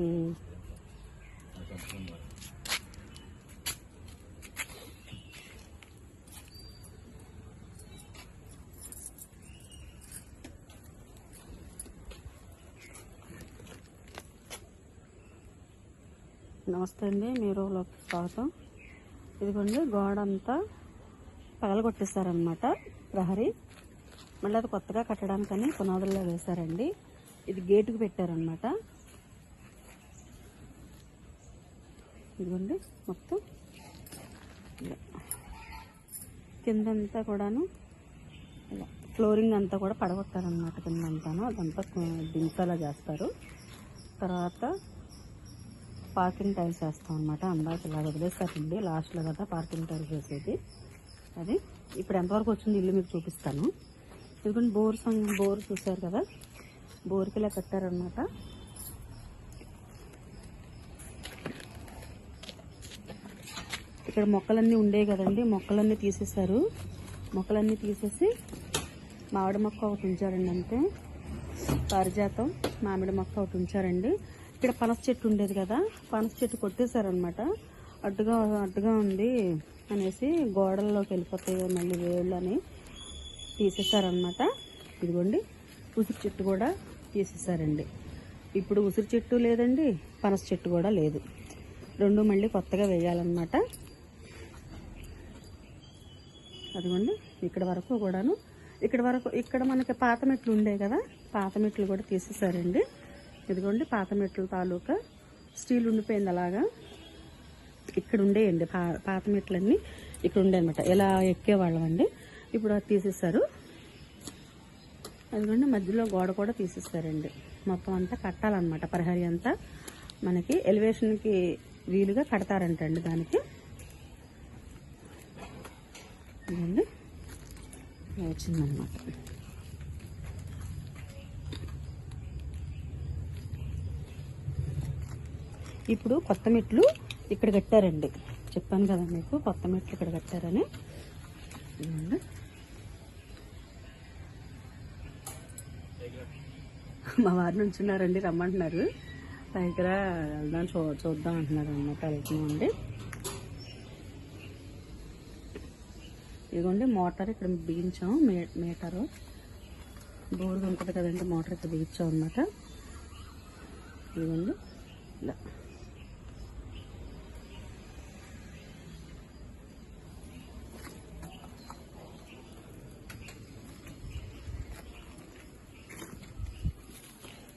నమస్తే అండి మీరు స్వాగతం. ఇదిగోండి గోడ అంతా పగలగొట్టేస్తారనమాట ప్రహరీ. మళ్ళీ అది కొత్తగా కట్టడానికని పునాదుల్లో వేశారండి. ఇది గేటుకు పెట్టారనమాట ఇదిగోండి మొత్తం. కిందంతా కూడాను ఇలా ఫ్లోరింగ్ అంతా కూడా పడగొట్టారనమాట కిందంతాను. అదంతా దించేలా చేస్తారు. తర్వాత పార్కింగ్ టైల్స్ వేస్తాం అనమాట అందాక ఇలా వదిలేస్తారండి లాస్ట్లో కదా పార్కింగ్ టైల్స్ వేసేది. అది ఇప్పుడు ఎంతవరకు వచ్చింది ఇల్లు మీకు చూపిస్తాను. ఎందుకంటే బోర్ సంగ్ బోర్ చూసారు కదా? బోర్కి ఇలా కట్టారనమాట ఇక్కడ మొక్కలన్నీ ఉండే కదండి మొక్కలన్నీ తీసేశారు. మొక్కలన్నీ తీసేసి మామిడి మొక్క ఒకటి ఉంచారండి అంతే. పారిజాతం మామిడి మొక్క ఒకటి ఉంచారండి. ఇక్కడ పనస చెట్టు ఉండేది కదా పనస చెట్టు కొట్టేశారనమాట అడ్డుగా అడ్డుగా ఉంది అనేసి గోడల్లోకి వెళ్ళిపోతాయి మళ్ళీ వేళ్ళు అని తీసేశారనమాట ఇదిగోండి ఉసిరి చెట్టు కూడా తీసేశారండి. ఇప్పుడు ఉసిరి చెట్టు లేదండి పనస చెట్టు కూడా లేదు. రెండు మళ్ళీ కొత్తగా వేయాలన్నమాట. అదిగోండి ఇక్కడ వరకు కూడాను. ఇక్కడ వరకు ఇక్కడ మనకి పాత మెట్లు ఉండే కదా పాత మెట్లు కూడా తీసేసారండి ఇదిగోండి పాత మెట్లు తాలూకా స్టీల్ ఉండిపోయింది అలాగా. ఇక్కడ ఉండేయండి పా పాత మెట్లన్నీ ఇక్కడ ఉండే అనమాట ఇలా ఎక్కేవాళ్ళం అండి ఇప్పుడు అది తీసేసారు అదిగోండి మధ్యలో గోడ కూడా తీసేస్తారండి మొత్తం అంతా కట్టాలన్నమాట. ప్రహరీ అంతా మనకి ఎలివేషన్కి వీలుగా కడతారంటండి దానికి. ఇదండి ఇలా వచ్చిందనమాట ఇప్పుడు కొత్త మెట్లు ఇక్కడ కట్టారండి. చెప్పాను కదా మీకు కొత్త మెట్లు ఇక్కడ కట్టారని. ఇదిగోండి. మా వారు నుంచున్నారండి రమ్మంటున్నారు. దగ్గర వెళ్దాం చూ చూద్దాం అంటున్నారు అనమాట వెళ్తున్నామండి. ఇదిగోండి మోటార్ ఇక్కడ బిగించాం మే మీటరు బోర్డు ఉంటుంది కదండి మోటార్ ఇక్కడ బిగించాం అనమాట ఇదిగోండి ఇలా.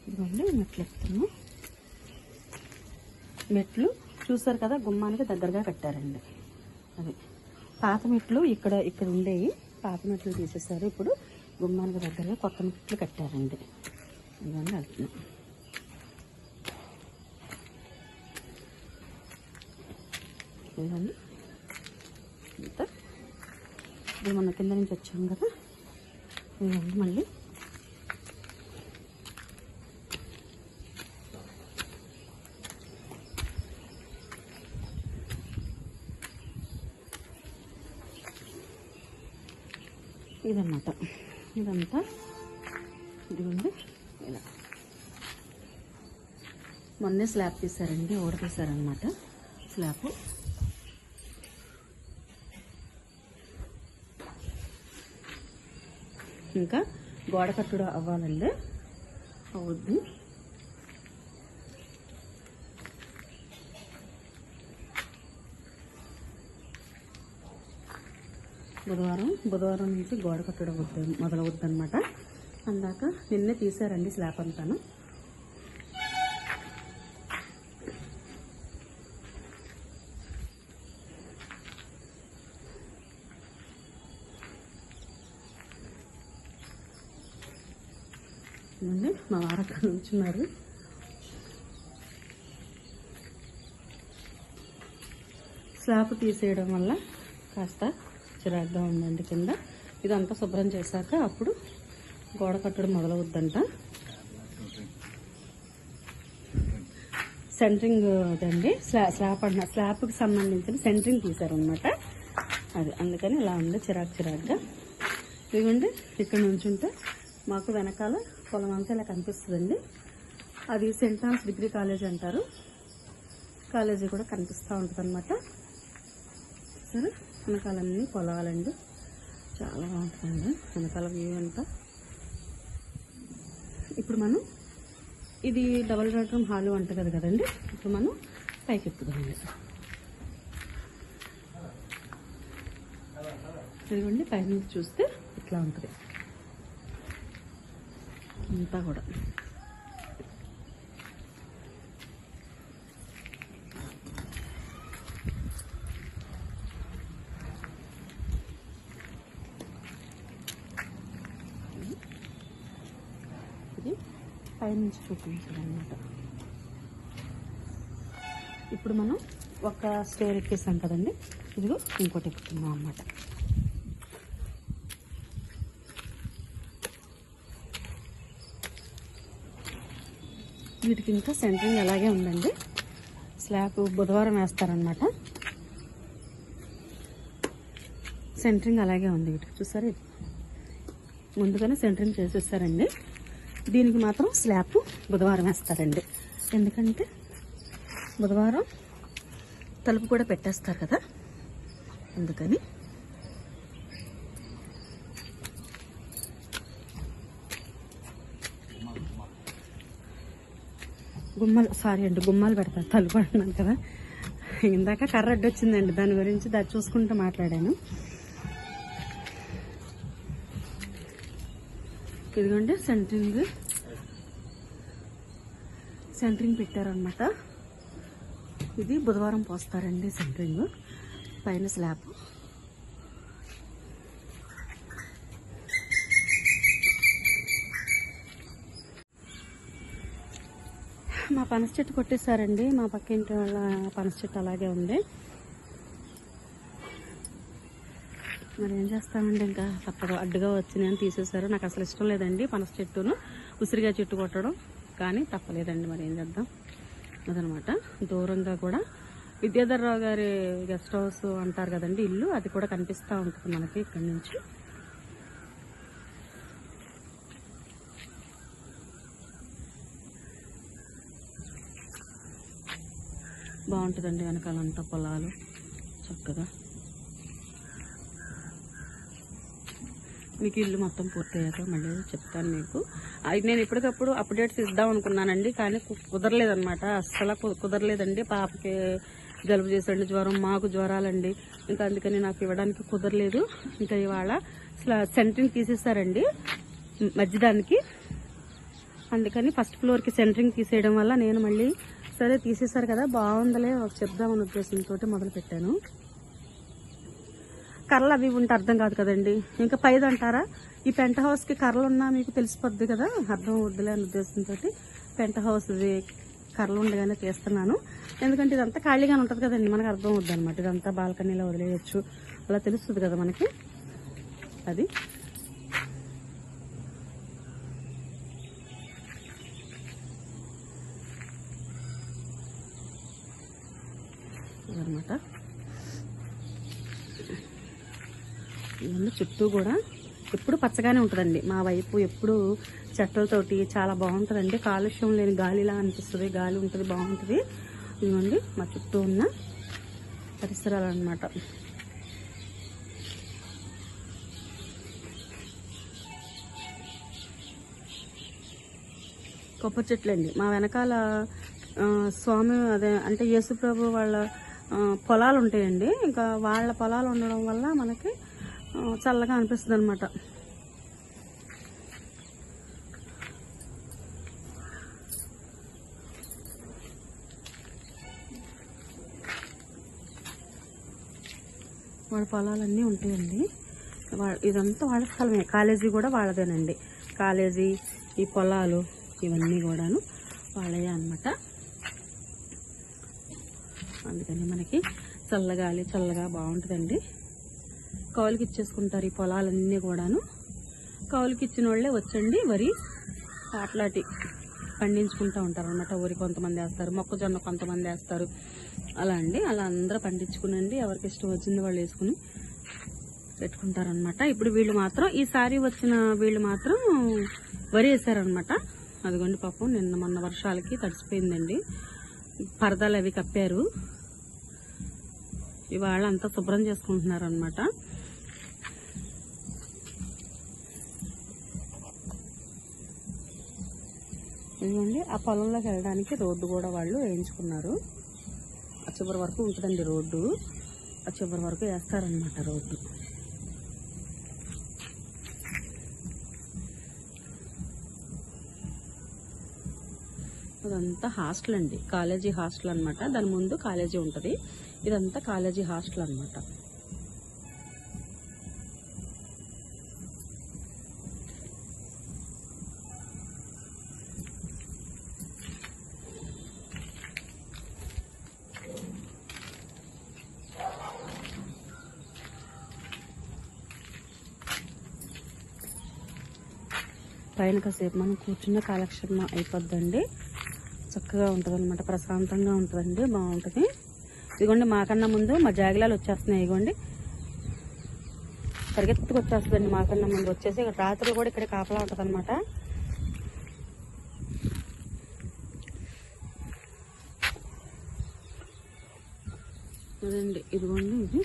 ఇదిగోండి మెట్లు ఎక్కుతున్నాం మెట్లు చూసారు కదా గుమ్మానికి దగ్గరగా కట్టారండి. అది. పాత మెట్లు ఇక్కడ ఇక్కడ ఉండేవి. పాత మెట్లు తీసేసారు ఇప్పుడు గుమ్మానికి దగ్గరగా కొత్త మెట్లు కట్టారండి. ఇవన్నీ వెళ్తున్నాం. ఇవన్నీ ఇంత. ఇది మన కింద నుంచి వచ్చాం కదా. ఇవన్నీ మళ్ళీ. ఇదన్నమాట. ఇదంతా ఇదిగోండి. ఇలా. మొన్నే స్లాబ్ తీసారండి ఓడతీసారనమాట స్లాబ్. ఇంకా గోడ కట్టుడు అవ్వాలండి. అవుద్ది. బుధవారం బుధవారం నుంచి గోడ కట్టడం వద్దు మొదలవుద్ది అనమాట అందాక నిన్నే తీసారండి స్లాబ్ అంతాను. మా వారు అక్కడ ఉంచున్నారు స్లాబ్ తీసేయడం వల్ల కాస్త చిరాగ్గా ఉందండి కింద. ఇదంతా శుభ్రం చేశాక అప్పుడు గోడ కట్టడం మొదలవుద్దంట. సెంటరింగ్ అదండి స్లా స్లాబ్ అంటున్నా స్లాబ్కి సంబంధించిన సెంటరింగ్ తీశారనమాట అది అందుకని ఇలా ఉంది చిరాకు చిరాకుగా ఇదిగోండి ఇక్కడ నుంచుంటే మాకు వెనకాల పొలం అంతా ఇలా కనిపిస్తుందండి. అది సెంట్ ఆన్స్ డిగ్రీ కాలేజ్ అంటారు. కాలేజీ కూడా కనిపిస్తూ ఉంటుంది చూసారా వెనకాలన్నీ పొలాలండి చాలా బాగుంటుందండి వెనకాల వ్యూ అంతా. ఇప్పుడు మనం ఇది డబల్ బెడ్రూమ్ హాలు అంట కదా కదండి? ఇప్పుడు మనం పైకి ఎక్కుదామండి. ఇదిగోండి పైనుంచి చూస్తే ఇట్లా ఉంటుంది. అంతా కూడా ఇది పైనుంచి చూపించాలన్నమాట ఇప్పుడు మనం ఒక స్టేర్ ఎక్కేసాం కదండి? ఇదిగో ఇంకోటి ఎక్కుతున్నాం అన్నమాట. వీటికి ఇంకా సెంటరింగ్ అలాగే ఉందండి. స్లాబ్ బుధవారం వేస్తారనమాట సెంటరింగ్ అలాగే ఉంది. వీటికి చూసారు? ముందుగానే సెంటరింగ్ చేసేస్తారండి దీనికి మాత్రం స్లాబ్ బుధవారం వేస్తారండి. ఎందుకంటే బుధవారం తలుపు కూడా పెట్టేస్తారు కదా. అందుకని గుమ్మలు సారీ అండి గుమ్మాలు పెడతారు తలుపు అంటున్నాను కదా. ఇందాక కర్ర అడ్డొచ్చిందండి దాని గురించి దాన్ని చూసుకుంటూ మాట్లాడాను. ఇదిగోండి సెంటరింగ్ సెంటరింగ్ పెట్టారనమాట ఇది బుధవారం పోస్తారండి సెంటరింగ్ పైన స్లాబ్ మా పనస చెట్టు కొట్టేశారండి. మా పక్కింటి వాళ్ళ పనస చెట్టు అలాగే ఉంది. మరి ఏం చేస్తామండి? ఇంకా తప్పదు అడ్డుగా వచ్చినాయని తీసేశారు. నాకు అసలు ఇష్టం లేదండి పనస చెట్టును. ఉసిరిగా చెట్టు కొట్టడం. కానీ తప్పలేదండి మరి ఏం చేద్దాం? అదనమాట. దూరంగా కూడా విద్యాధర్రావు గారి గెస్ట్ హౌస్ అంటారు కదండి ఇల్లు. అది కూడా కనిపిస్తూ ఉంటుంది మనకి ఇక్కడి నుంచి. బాగుంటుందండి వెనకాలంతా పొలాలు. చక్కగా. మీకు ఇల్లు మొత్తం పూర్తయ్యాక మళ్ళీ చెప్తాను మీకు అది నేను ఎప్పటికప్పుడు అప్డేట్స్ ఇద్దాం అనుకున్నానండి కానీ కు- అస్సలు కు- కుదరలేదండి. పాపకి జలుబు చేసండి జ్వరం మాకు జ్వరాలండి. ఇంకా అందుకని నాకు ఇవ్వడానికి కుదరలేదు. ఇంకా ఇవాళ సెంటరింగ్ తీసేసారండి మధ్యదానికి. అందుకని ఫస్ట్ ఫ్లోర్కి సెంటరింగ్ తీసేయడం వల్ల నేను మళ్ళీ సరే తీసేశారు కదా బాగుందలే చెప్దామని ఉద్దేశంతో మొదలు పెట్టాను కర్రలు అవి ఉంటే అర్థం కాదు కదండి. ఇంకా పైది అంటారా? ఈ పెంట హౌస్కి కర్రలు ఉన్నా మీకు తెలిసిపోద్ది కదా? అర్థం వద్దులే అనే ఉద్దేశంతో పెంట హౌస్ కర్రలు ఉండగానే తీస్తున్నాను. ఎందుకంటే ఇదంతా ఖాళీగానే ఉంటుంది కదండి. మనకు అర్థం అవుద్ది అనమాట ఇదంతా బాల్కనీలో వదిలేయచ్చు. అలా తెలుస్తుంది కదా మనకి? అది. అనమాట చూడండి చుట్టూ కూడా ఎప్పుడు పచ్చగానే ఉంటుందండి. మా వైపు ఎప్పుడు చెట్లతోటి చాలా బాగుంటుందండి. కాలుష్యం లేని గాలిలా అనిపిస్తుంది. గాలి ఉంటుంది బాగుంటుంది. ఇదిగోండి మా చుట్టూ ఉన్న పరిసరాలు అనమాట కొబ్బరి చెట్లండి. మా వెనకాల స్వామి అదే అంటే యేసుప్రభు వాళ్ళ పొలాలు ఉంటాయండి ఇంకా వాళ్ళ పొలాలు ఉండడం వల్ల మనకి చల్లగా అనిపిస్తుంది అనమాట వాళ్ళ పొలాలన్నీ ఉంటాయండి. వా- ఇదంతా వాళ్ళ స్థలమే. కాలేజీ కూడా వాళ్ళదేనండి. కాలేజీ ఈ పొలాలు ఇవన్నీ కూడాను వాళ్ళే అన్నమాట. అందుకని మనకి చల్లగాలి చల్లగా బాగుంటుందండి. కౌలుకి ఇచ్చేసుకుంటారు ఈ పొలాలన్నీ కూడాను. కౌలుకి ఇచ్చిన వాళ్ళే వచ్చండి వరి అట్లాంటి పండించుకుంటూ ఉంటారు అనమాట వరి కొంతమంది వేస్తారు మొక్కజొన్న కొంతమంది వేస్తారు. అలా అండి అలా అందరూ పండించుకునండి ఎవరికి ఇష్టం వచ్చింది వాళ్ళు వేసుకుని పెట్టుకుంటారనమాట ఇప్పుడు వీళ్ళు మాత్రం ఈసారి వచ్చిన వీళ్ళు మాత్రం వరి వేసారనమాట అదిగోండి పాపం నిన్న మొన్న వర్షాలకి తడిసిపోయిందండి. పరదాలు అవి కప్పారు. ఇవాళ అంతా శుభ్రం చేసుకుంటున్నారు అనమాట ఇదిగోండి ఆ పొలంలోకి వెళ్ళడానికి రోడ్డు కూడా వాళ్ళు వేయించుకున్నారు. ఆ చివరి వరకు ఉంటుందండి రోడ్డు. ఆ చివరి వరకు వేస్తారనమాట రోడ్డు. అదంతా హాస్టల్ అండి. కాలేజీ హాస్టల్ అన్నమాట. దాని ముందు కాలేజీ ఉంటుంది. ఇదంతా కాలేజీ హాస్టల్ అన్నమాట. పైన కాసేపు మనం కూర్చున్న కాలక్షేపం అయిపోద్దండి. చక్కగా ఉంటుంది అనమాట ప్రశాంతంగా ఉంటుందండి బాగుంటుంది. ఇదిగోండి మాకన్నా ముందు మా జాగిలాలు వచ్చేస్తున్నాయి ఇదిగోండి. పరిగెత్తుకు వచ్చేస్తుందండి మాకన్నా ముందు. వచ్చేసి ఇక్కడ రాత్రులు కూడా ఇక్కడ కాపలా ఉంటుంది అనమాట అదండి ఇదిగోండి ఇది.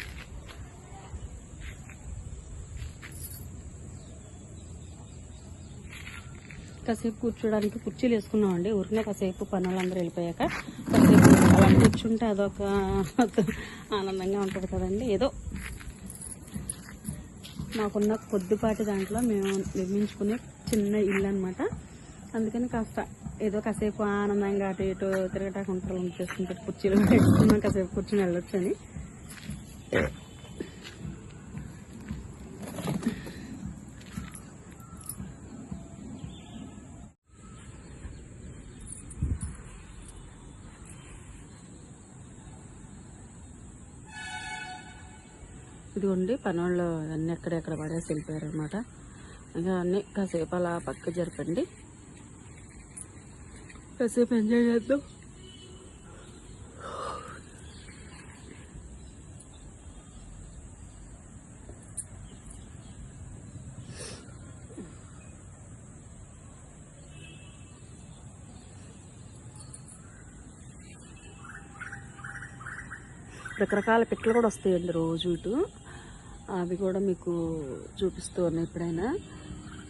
కాసేపు కూర్చోడానికి కుర్చీలు వేసుకున్నామండి. ఉరికిన కాసేపు పనులందరూ వెళ్ళిపోయాక కాసేపు అలా కూర్చుంటే అదొక ఆనందంగా ఉంటుంది కదండి. ఏదో మాకున్న కొద్దిపాటి దాంట్లో మేము నిర్మించుకునే చిన్న ఇల్లు అనమాట అందుకని కాస్త ఏదో కాసేపు ఆనందంగా అటు ఇటు తిరగటాకుంటారు చేసుకుంటారు కుర్చీలు పెట్టుకున్నాం కాసేపు కూర్చుని వెళ్ళొచ్చని. ఇదిగోండి పనోళ్ళు అన్నీ ఎక్కడెక్కడ పడేసి వెళ్ళిపోయారు అనమాట ఇంకా అన్నీ కాసేపు అలా పక్క జరపండి. కాసేపు ఎంజాయ్ చేద్దాం. రకరకాల పిట్టలు కూడా వస్తాయండి రోజు ఇటు. అవి కూడా మీకు చూపిస్తూ ఉన్నాయి ఎప్పుడైనా.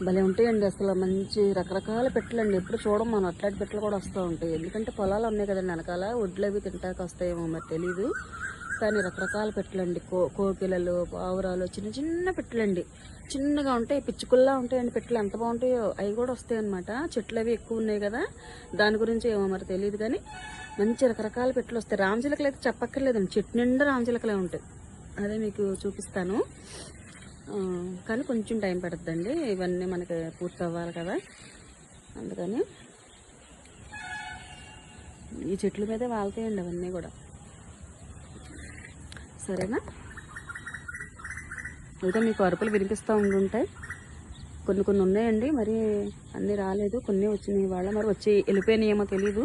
భలే ఉంటాయండి అసలు మంచి రకరకాల పెట్టలండి. ఎప్పుడు చూడం మనం అట్లాంటి పెట్టలు కూడా వస్తూ ఉంటాయి. ఎందుకంటే పొలాలు ఉన్నాయి కదండి వెనకాల. వడ్లు అవి తింటాక వస్తాయేమో మరి తెలీదు. కానీ రకరకాల పెట్టలండి. కో కోకిలలు పావురాలు చిన్న చిన్న పెట్టలండి. చిన్నగా ఉంటాయి పిచ్చుకుల్లా ఉంటాయండి పెట్టలు. ఎంత బాగుంటాయో అవి కూడా వస్తాయి అనమాట చెట్లు అవి ఎక్కువ ఉన్నాయి కదా. దాని గురించి ఏమో మరి తెలియదు కానీ మంచి రకరకాల పెట్టలు వస్తాయి. రామచిలకలు అయితే చెప్పక్కర్లేదండి. చెట్టు నిండా రామచిలకలే ఉంటాయి. అదే మీకు చూపిస్తాను. కానీ కొంచెం టైం పడుతుందండి. ఇవన్నీ మనకి పూర్తి అవ్వాలి కదా. అందుకని ఈ చెట్ల మీదే వాళ్తాయండి అవన్నీ కూడా. సరేనా? అయితే మీకు అరుపులు వినిపిస్తూ ఉండుంటాయి కొన్ని కొన్ని ఉన్నాయండి. మరి అన్నీ రాలేదు. కొన్ని వచ్చినాయి వాళ్ళ. మరి వచ్చి వెళ్ళిపోయినాయేమో తెలీదు.